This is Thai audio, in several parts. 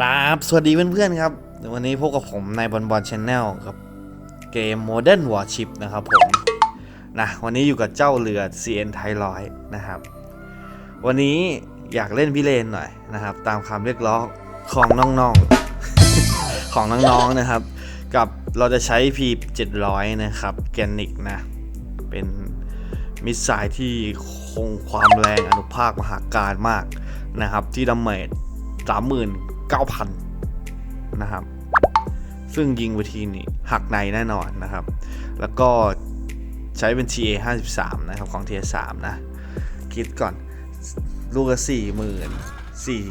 ครับสวัสดีเพื่อนๆครับ วันนี้พบกับผมในบอลบอลชแนลกับเกม Modern Warship นะครับผมนะวันนี้อยู่กับเจ้าเรือ CN ไทร้อยนะครับ วันนี้อยากเล่นพิเรนหน่อยนะครับ ตามคำเรียกร้องของน้องๆ ของน้องๆนะครับ กับเราจะใช้พี700นะครับแกนิกนะ เป็นมิสไซล์ที่คงความแรงอนุภาคมหาการมากนะครับ ที่ดาเมจ39,000นะครับ ซึ่งยิงไปทีนี่หักในแน่นอนนะครับ แล้วก็ใช้เป็น TA 53 นะครับ ของ Tier 3นะ คิดก่อน ลูกละสี่หมื่นสี่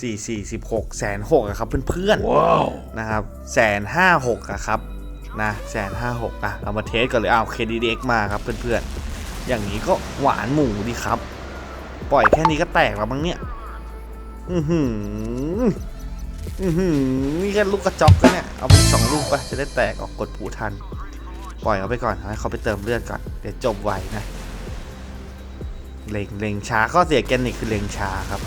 สี่สี่สิบหกแสนหกอะครับเพื่อนๆนะครับแสนห้าหกอะครับนะแสนห้าหกอะเรามาเทสกันเลยอ้าว KDDX มาครับเพื่อนๆ อย่างนี้ก็หวานหมูดีครับ ปล่อยแค่นี้ก็แตกแล้วมั้งเนี่ย อือหืออือหือนี่แค่ลูกกระจอกกันเนี่ย เอาไปสองลูกไปจะได้แตกออกกดผูทัน ปล่อยเขาไปก่อนให้เขาไปเติมเลือดก่อน เดี๋ยวจบไวนะ เล็งเล็งช้าข้อเสียแกนิกคือเล็งช้าครับ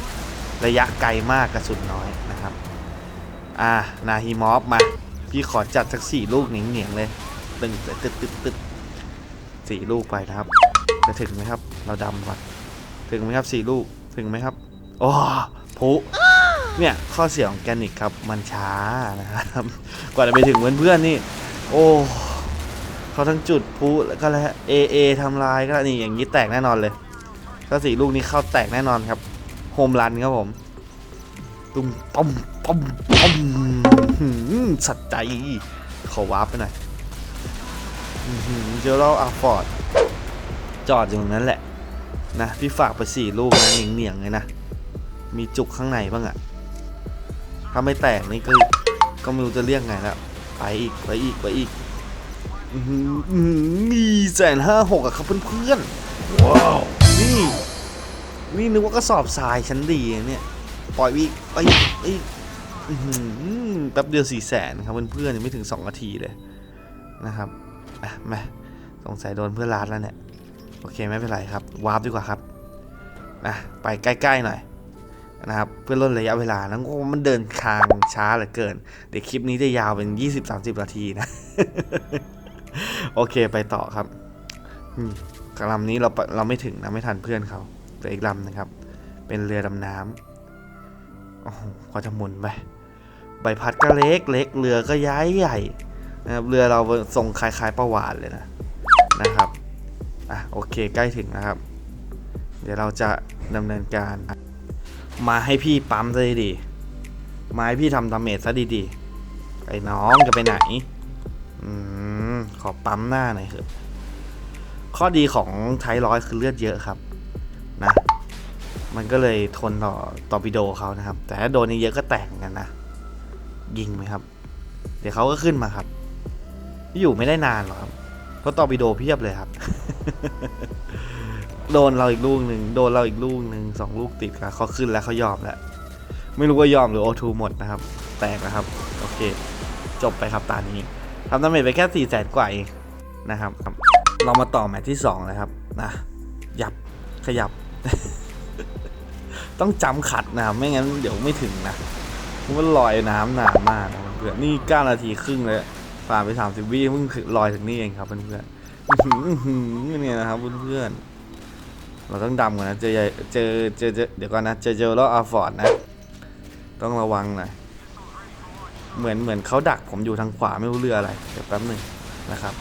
ระยะไกลมากกระสุนน้อยนะครับ อ่า นาฮิมอฟมา พี่ขอจัดสักสี่ลูกเหนียงเหนียงๆเลย ตึงตึ๊ดตึ๊ดตึ๊ดตึ๊ดสี่ลูกไปนะครับ จะถึงไหมครับ เราดำก่อน ถึงไหมครับสี่ลูก ถึงไหมครับ โอ้ พุเนี่ยข้อเสียของแกนิกครับมันช้านะครับกว่าจะไปถึงเพื่อนๆนี่ โอ้เขาทั้งจุดพุแล้วก็แล้วเอเอทำลายก็นี่อย่างนี้แตกแน่นอนเลยถ้าสี่ลูกนี้เข้าแตกแน่นอนครับโฮมรันครับผมตุ้มต้มต้มต้มหืมสัดใจ ขอวาร์ปไปหน่อยอื้อหือเจอเราอาฟอร์ด จอดอยู่ตรงนั้นแหละ นะ พี่ฝากไปสี่ลูกนะเหนียงๆเลยนะ มีจุกข้างในบ้างอะถ้าไม่แตกนี่ก็ก็ไม่รู้จะเรียกไงแล้วไปอีกไปอีกไปอีกอื้อหืออื้อหือมีแสนห้าหกอะครับเพื่อนๆว้าวนี่นี่นึกว่ากระสอบทรายชั้นดีนะเนี่ยปล่อยอีกไปอีกไปอีกอื้อหือแป๊บเดียวสี่แสนครับเพื่อนๆยังไม่ถึง2นาทีเลยนะครับอะมาสงสัยโดนเพื่อนลาดแล้วเนี่ย โอเคไม่เป็นไรครับ วาร์ปดีกว่าครับนะไปใกล้ ๆ หน่อย นะครับเพื่อลดระยะเวลาแล้วมันเดินทางช้าเหลือเกิน เดี๋ยวคลิปนี้จะยาวเป็น 20-30 นาทีนะ โอเคไปต่อครับอืมลำนี้เราเราไม่ถึงนะไม่ทันเพื่อนเขาเหลืออีกลำนะครับ เป็นเรือดำน้ำโอ้โหกว่าจะหมุนไปใบพัดก็เล็กเล็กเรือก็ย้ายใหญ่นะครับเรือเราทรงคล้ายๆประวานเลยนะนะครับอะโอเคใกล้ถึงนะครับ เดี๋ยวเราจะดำเนินการ มาให้พี่ปั๊มซะดีๆมาให้พี่ทำดาเมจซะดีๆไอ้น้องจะไปไหน อืม ขอปั๊มหน้าหน่อยเถอะข้อดีของไทร้อยคือเลือดเยอะครับ นะ มันก็เลยทนต่อต่อปิโดเขานะครับ แต่ถ้าโดนเยอะก็แตกกันนะ ยิงไหมครับ เดี๋ยวเขาก็ขึ้นมาครับ อยู่ไม่ได้นานหรอกครับเพราะต่อปิโดเพียบเลยครับ โดนเราอีกลูกหนึ่งโดนเราอีกลูกหนึ่งสองลูกติดครับเขาขึ้นแล้วเขายอมแล้ว ไม่รู้ว่ายอมหรือโอทูหมดนะครับ แตกนะครับ โอเค จบไปครับตานี้ทำดาเมจไปแค่สี่แสนกว่าเองนะครับ เรามาต่อแมตช์ที่สองเลยครับนะยับขยับ ต้องจำขัดนะครับไม่งั้นเดี๋ยวไม่ถึงนะเพราะว่าลอยน้ำนานมากนะเพื่อนนี่เก้านาทีครึ่งเลยผ่านไปสามสิบวิเพิ่งลอยถึงนี่เองครับเพื่อนๆอื้อหืออื้อหือเนี่ยนะครับเพื่อนๆ เราต้องดำก่อนนะเจอเจอเจอเจอเดี๋ยวก่อนนะ เจอเจอแล้วอาฟอร์ดนะ ต้องระวังหน่อย เหมือนเหมือนเขาดักผมอยู่ทางขวาไม่รู้เรืออะไร เดี๋ยวแป๊บหนึ่งนะครับ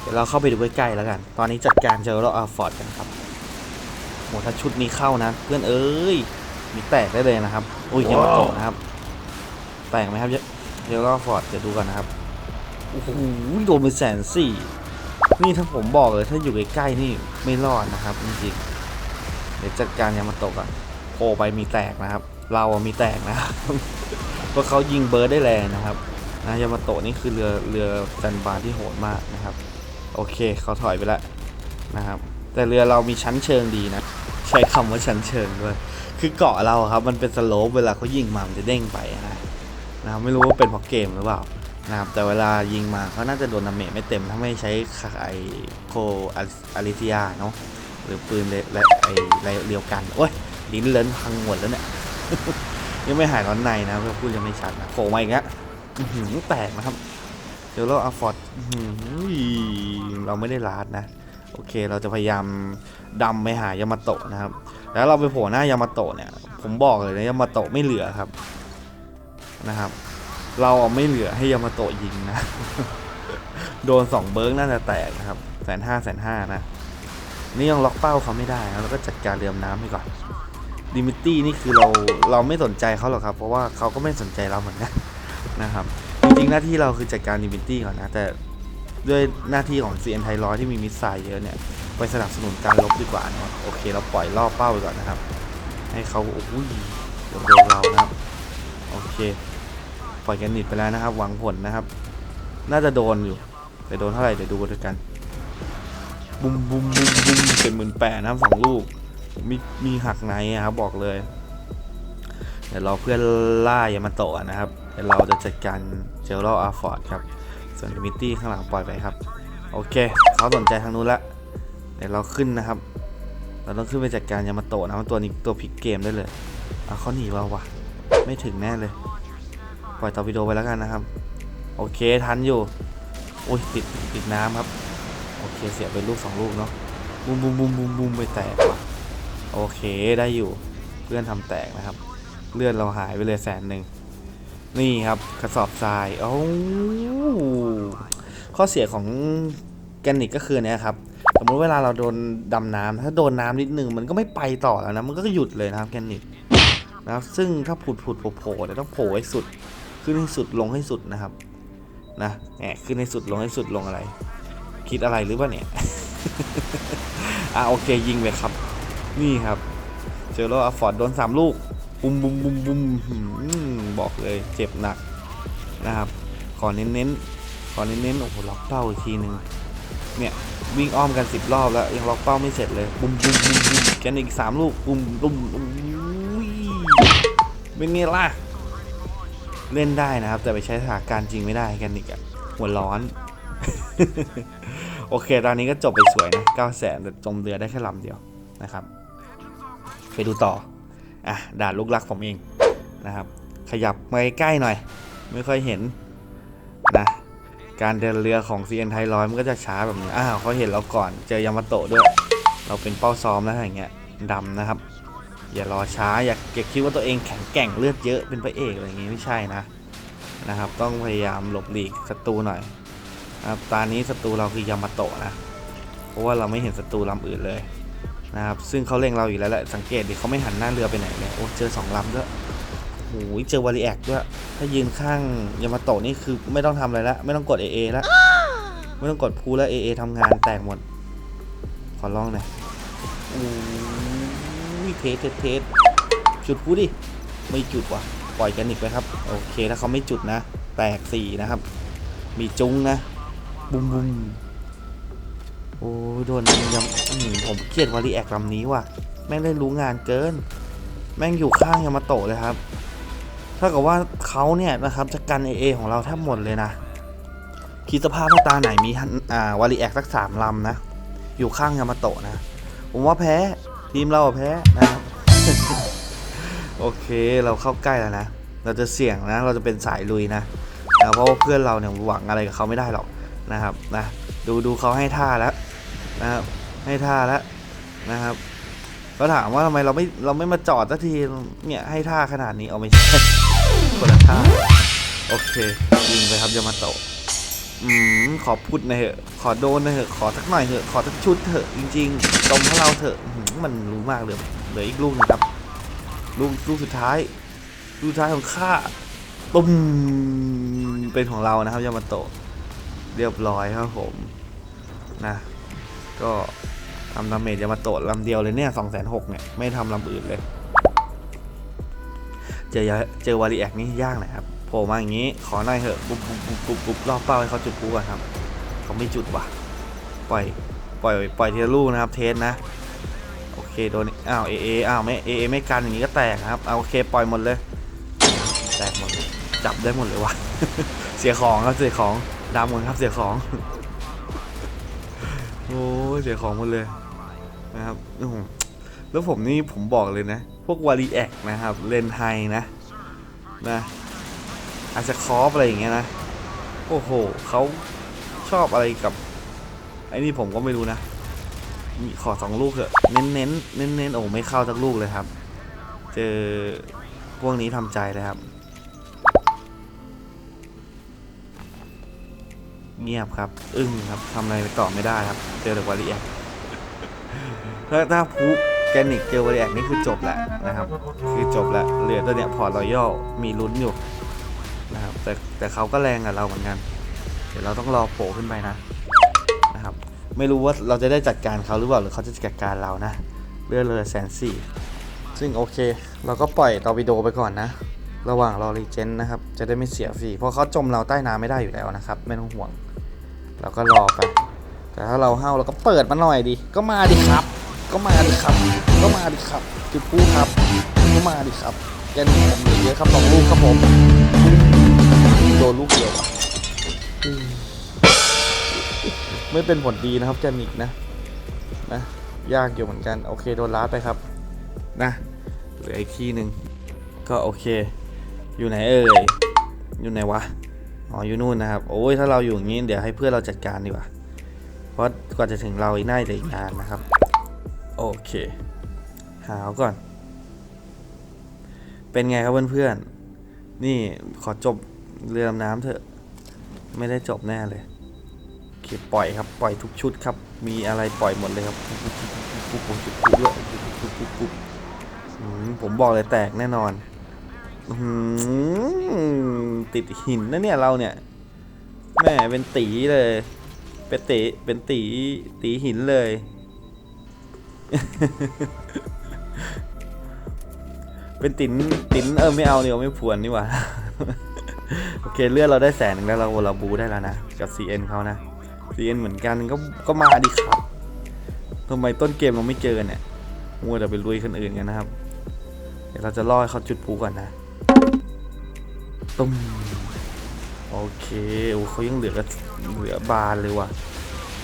เดี๋ยวเราเข้าไปดูใกล้ๆแล้วกัน ตอนนี้จัดการเจอเราอาฟอร์ดกันครับโหถ้าชุดนี้เข้านะ เพื่อนเอ้ย มีแตกได้เลยนะครับ อุ้ยยังมาโตนะครับ แตกไหมครับเจอเราฟอร์ดเดี๋ยวดูกันนะครับ โอ้โหโดนไปแสนสี่ นี่ถ้าผมบอกเลยถ้าอยู่ใกล้ๆนี่ไม่รอดนะครับจริงๆ ดี๋ยวจัดการยามาโตะกันโผล่ไปมีแตกนะครับ เราอะมีแตกนะครับเพราะเขายิงเบิร์ดได้แรงนะครับนะยามาโตะนี่คือเรือเรือจันบาที่โหดมากนะครับ โอเคเขาถอยไปแล้วนะครับ แต่เรือเรามีชั้นเชิงดีนะ ใช้คำว่าชั้นเชิงด้วย คือเกาะเราครับมันเป็นสโลปเวลาเขายิงมามันจะเด้งไปนะนะไม่รู้ว่าเป็นเพราะเกมหรือเปล่านะครับแต่เวลายิงมาเขาน่าจะโดนดาเมจไม่เต็มถ้าไม่ใช้ไอโคอาริเซียเนาะ หรือปืนและไอไรเรียวกันโอ้ยลิ้นเลินพังหมดแล้วเนี่ยยังไม่หายร้อนในนะเพื่อพูดยังไม่ชัดนะโผล่มาอีกแล้วอื้อหือแตกนะครับเดี๋ยวเราอาฟอร์ดเราไม่ได้ลาดนะ โอเคเราจะพยายามดำไปหายามาโตะนะครับ แล้วเราไปโผล่หน้ายามาโตะเนี่ย ผมบอกเลยนะยามาโตะไม่เหลือครับนะครับ เราอะไม่เหลือให้ยามาโตะยิงนะ โดนสองเบิร์กน่าจะแตกนะครับแสนห้าแสนห้านะ นี่ยังล็อกเป้าเขาไม่ได้นะเราก็จัดการเรือมน้ำไปก่อนดิมิตี้นี่คือเราเราไม่สนใจเขาหรอกครับ เพราะว่าเขาก็ไม่สนใจเราเหมือนกันนะครับจริงๆหน้าที่เราคือจัดการดิมิตี้ก่อนนะแต่ด้วยหน้าที่ของ CN ไทรอยที่มีมิสไซล์เยอะเนี่ยไปสนับสนุนการลบดีกว่านะโอเคเราปล่อยล่อเป้าไปก่อนนะครับ ให้เขาโอ้ยเดี๋ยวโดนเรานะครับโอเค ปล่อยแกนนิดไปแล้วนะครับ หวังผลนะครับ น่าจะโดนอยู่แต่โดนเท่าไหร่เดี๋ยวดูกันด้วยกัน บุมบุมบุมบุมเป็นหมื่นแปดนะครับสองลูก มีมีหักไนอะครับบอกเลย เดี๋ยวเราเพื่อนล่ายามาโตะนะครับเดี๋ยวเราจะจัดการเจลล์ลอาร์ฟอร์ดครับ ส่วนมิตี้ข้างหลังปล่อยไปครับ โอเคเขาสนใจทางนู้นละเดี๋ยวเราขึ้นนะครับ เราต้องขึ้นไปจัดการยามาโตะนะว่าตัวนี้ตัวพลิกเกมได้เลยอะเขาหนีเราว่ะ ไม่ถึงแน่เลย ปล่อยตอร์ปิโดไปแล้วกันนะครับ โอเคทันอยู่อุ้ยติดติดน้ำครับ โอเคเสียไปลูกสองลูกเนาะบุมบุมบุมบุมบุมไปแตกว่ะโอเคได้อยู่เพื่อนทำแตกนะครับ เลือดเราหายไปเลยแสนหนึ่งนี่ครับกระสอบทรายโอ้ข้อเสียของแกนิกก็คือเนี่ยครับสมมติเวลาเราโดนดำน้ำถ้าโดนน้ำนิดนึงมันก็ไม่ไปต่อแล้วนะมันก็หยุดเลยนะครับแกนิกนะครับซึ่งถ้าผุดผุดโผล่โผล่เนี่ยต้องโผล่ให้สุด ขึ้นให้สุดลงให้สุดนะครับนะแหมขึ้นให้สุดลงให้สุดลงอะไร คิดอะไรหรือเปล่าเนี่ย อะโอเคยิงไปครับ นี่ครับ เจอแล้วอฟอร์ดโดนสามลูก บุมบุมบุมบุมบอกเลยเจ็บหนักนะครับ ขอเน้นๆขอเน้นๆโอ้โหล็อกเป้าอีกทีหนึ่งเนี่ยวิ่งอ้อมกันสิบรอบแล้วยังล็อกเป้าไม่เสร็จเลย บุมบุมบุมบุมแกนอีกสามลูกบุมบุมบุมเป็นไงล่ะเล่นได้นะครับ แต่ไปใช้สถานการณ์จริงไม่ได้กันอีกอะหัวร้อน โอเค ตอนนี้ก็จบไปสวยนะ9แสนแต่จมเรือได้แค่ลำเดียวนะครับ ไปดูต่อ อะด่านลูกรักผมเองนะครับ ขยับมาใกล้หน่อย ไม่ค่อยเห็นนะการเดินเรือของ CN ไทยร้อยมันก็จะช้าแบบนี้ อ้าวเขาเห็นเราก่อน เจอยามาโตะด้วย เราเป็นเป้าซ้อมแล้วอย่างเงี้ยดำนะครับ อย่ารอช้า อย่าอย่าคิดว่าตัวเองแข็งแกร่งเลือดเยอะเป็นพระเอกอะไรอย่างงี้ไม่ใช่นะนะครับ ต้องพยายามหลบหลีกศัตรูหน่อย นะครับตอนนี้ศัตรูเราคือยามาโตะนะ เพราะว่าเราไม่เห็นศัตรูลำอื่นเลยนะครับ ซึ่งเขาเล็งเราอยู่แล้วแหละ สังเกตดิเขาไม่หันหน้าเรือไปไหนเลย โอ้เจอสองลำด้วยโอ้ยเจอวาริแอคด้วย ถ้ายืนข้างยามาโตะนี่คือไม่ต้องทำอะไรละไม่ต้องกด AA แล้วไม่ต้องกดพูแล้ว AA ทำงานแตกหมด ขอลองหน่อยโอ้ยเทสเทสจุดพูดิ ไม่จุดว่ะ ปล่อยกันอีกไปครับ โอเคถ้าเขาไม่จุดนะ แตกสี่นะครับ มีจุ้งนะ บุ้มบุ้มโอ้ยโดนยำอื้อหือผมเกลียดวารีแอคลำนี้ว่ะ แม่งได้รู้งานเกิน แม่งอยู่ข้างยามาโตะเลยครับถ้ากับว่าเขาเนี่ยนะครับจะกันเอเอของเราแทบหมดเลยนะคิดสภาพว่าตาไหนมีอ่าวารีแอคสักสามลำนะ อยู่ข้างยามาโตะนะ ผมว่าแพ้ทีมเราแพ้นะครับโอเคเราเข้าใกล้แล้วนะ เราจะเสี่ยงนะ เราจะเป็นสายลุยนะนะเพราะว่าเพื่อนเราเนี่ยหวังอะไรกับเขาไม่ได้หรอก นะครับนะดูดูเขาให้ท่าแล้วนะครับให้ท่าแล้วนะครับ ก็ถามว่าทำไมเราไม่เราไม่มาจอดสักทีเนี่ยให้ท่าขนาดนี้เอาไม่ใช่คนละท่าโอเคยิงไปครับยามาโตะอืมขอพูดหน่อยเถอะ ขอโดนหน่อยเถอะ ขอสักหน่อยเถอะ ขอสักชุดเถอะ จริงๆ ตรงให้เราเถอะมันรู้มากเลยเหลืออีกลูกนึงครับ ลูกลูกสุดท้าย ลูกสุดท้ายของข้าตุ้มเป็นของเรานะครับยามาโตะ เรียบร้อยครับผมนะก็ทำดาเมจยามาโตะลำเดียวเลยเนี่ยสองแสนหกเนี่ย ไม่ทำลำอื่นเลย เจอเจอวารีแอคนี่ยากนะครับโผล่มาอย่างนี้ ขอหน่อยเถอะปุ๊บปุ๊บปุ๊บปุ๊บปุ๊บรอบเป้าให้เขาจุดปุ๊บก่อนครับ เขาไม่จุดว่ะ ปล่อย ปล่อยปล่อยเทละลูกนะครับ เทสนะ โอเคโดนอ้าวเอเออ้าวไม่เอเอไม่กันอย่างนี้ก็แตกครับเอาโอเคปล่อยหมดเลย แตกหมดจับได้หมดเลยวะเสียของครับเสียของ ดำหมดครับเสียของ โอ้เสียของหมดเลยนะครับแล้วผมนี่ผมบอกเลยนะ พวกวารีแอคนะครับ เลนไฮนะนะอาจจะคอฟอะไรอย่างเงี้ยนะ โอ้โหเขาชอบอะไรกับ ไอ้นี่ผมก็ไม่รู้นะ มีขอสองลูกเถอะ เน้นเน้นเน้นเน้นโอ้ไม่เข้าสักลูกเลยครับ เจอพวกนี้ทำใจเลยครับ เงียบครับ อึ้งครับทำอะไรต่อไม่ได้ครับ เจอแต่วาริแอคถ้าถ้าพูแกนิกเจอวาริแอคนี่คือจบแหละนะครับ คือจบแล้วเหลือตัวเนี้ยพอร์ตรอยัลมีลุ้นอยู่นะครับแต่แต่เขาก็แรงกับเราเหมือนกัน เดี๋ยวเราต้องรอโผล่ขึ้นไปนะนะครับ ไม่รู้ว่าเราจะได้จัดการเขาหรือเปล่าหรือเขาจะจัดการเรานะเลือดเลยแสนสี่ซึ่งโอเค เราก็ปล่อยตอร์ปิโดไปก่อนนะ ระหว่างรอรีเจนนะครับ จะได้ไม่เสียฟรี เพราะเขาจมเราใต้น้ำไม่ได้อยู่แล้วนะครับ ไม่ต้องห่วง เราก็รอไป แต่ถ้าเราเห้าเราก็เปิดมาหน่อยดิ ก็มาดิครับ ก็มาดิครับ ก็มาดิครับจุดพูครับ ก็มาดิครับแกนผมเหลือเยอะครับสองลูกครับผม โดนลูกเดียวอะอืมไม่เป็นผลดีนะครับแกนิกนะ นะ ยากอยู่เหมือนกัน โอเคโดนลาดไปครับ นะ เหลืออีกที่หนึ่งก็โอเค อยู่ไหนเอ่ย อยู่ไหนวะ อ๋อ อยู่นู่นนะครับ โอ้ย ถ้าเราอยู่อย่างนี้ เดี๋ยวให้เพื่อนเราจัดการดีกว่า เพราะกว่าจะถึงเราอีกน่าจะอีกนานนะครับ โอเค หาเขาก่อน เป็นไงครับเพื่อนๆ นี่ขอจบเรือดำน้ำเถอะ ไม่ได้จบแน่เลยโอเคปล่อยครับ ปล่อยทุกชุดครับ มีอะไรปล่อยหมดเลยครับปุ๊บปุ๊บปุ๊บปุ๊บจุดปุ๊บด้วยปุ๊บปุ๊บผมบอกเลยแตกแน่นอน หือติดหินนะเนี่ยเราเนี่ยแม่เป็นตีเลย เป็นตีเป็นตีตีหินเลย เป็นตินตินเออไม่เอาเนีกว่าไม่ผวนนี่หว่าโอเคเลือดเราได้แสนหนึ่งแล้วเราเราบูได้แล้วนะกับ CN เขานะ CN เหมือนกันก็ก็มาดิครับทำไมต้นเกมเราไม่เจอเนี่ยมัวแต่ไปลุยคนอื่นกันนะครับ เดี๋ยวเราจะล่อเขาจุดพลุก่อนนะ ตุ้มโอเคโอ้เขายังเหลือเหลือบานเลยว่ะ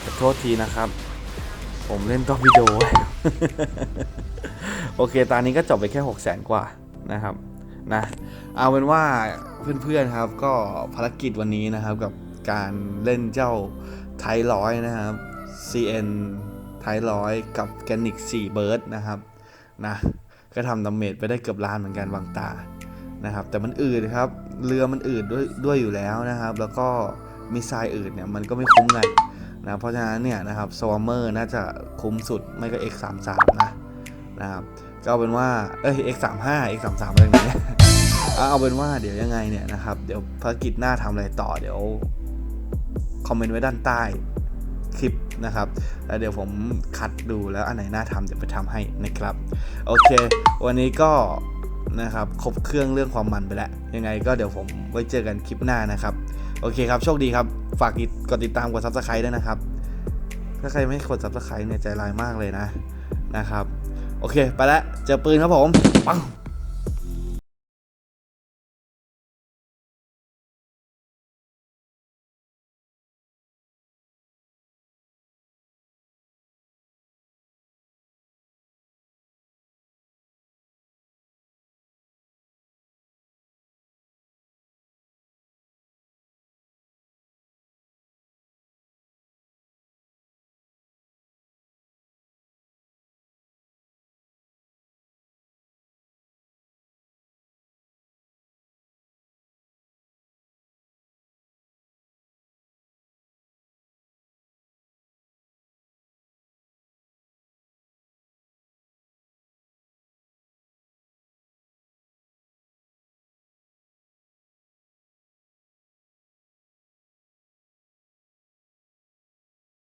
ขอโทษทีนะครับ ผมเล่นตอร์ปิโดไว้โอเค ตอนนี้ก็จบไปแค่6 0 0 0 0 กว่านะครับนะเอาเป็นว่าเพื่อนๆครับก็ภารกิจวันนี้นะครับกับการเล่นเจ้าไทร้อยนะครับ CN ไทร้อยกับแกนิก4เบิร์ดนะครับนะก็ทำดาเมจไปได้เกือบล้านเหมือนกันวางตานะครับ แต่มันอืดครับ เรือมันอืดด้วยด้วยอยู่แล้วนะครับ แล้วก็มิสไซล์อืดเนี่ยมันก็ไม่คุ้มกันนะเพราะฉะนั้นเนี่ยนะครับสวอมเมอร์น่าจะคุ้มสุดไม่ก็ X33 นะนะครับก็เอาเป็นว่าเอ้ย x35 x33 อะไรอย่างเงี้ยเอาเอาเป็นว่าเดี๋ยวยังไงเนี่ยนะครับเดี๋ยวภารกิจหน้าทำอะไรต่อเดี๋ยวคอมเมนต์ไว้ด้านใต้คลิปนะครับ แล้วเดี๋ยวผมคัดดูแล้วอันไหนน่าทำเดี๋ยวไปทำให้นะครับ โอเค วันนี้ก็ นะครับ ครบเครื่องเรื่องความมันไปแล้ว ยังไงก็เดี๋ยวผมไว้เจอกันคลิปหน้านะครับ โอเคครับ โชคดีครับ ฝากกดติดตามกด subscribe ด้วยนะครับ ถ้าใครไม่กด subscribe เนี่ยใจร้ายมากเลยนะนะครับ โอเค ไปแล้วเจอปืนครับผมปัง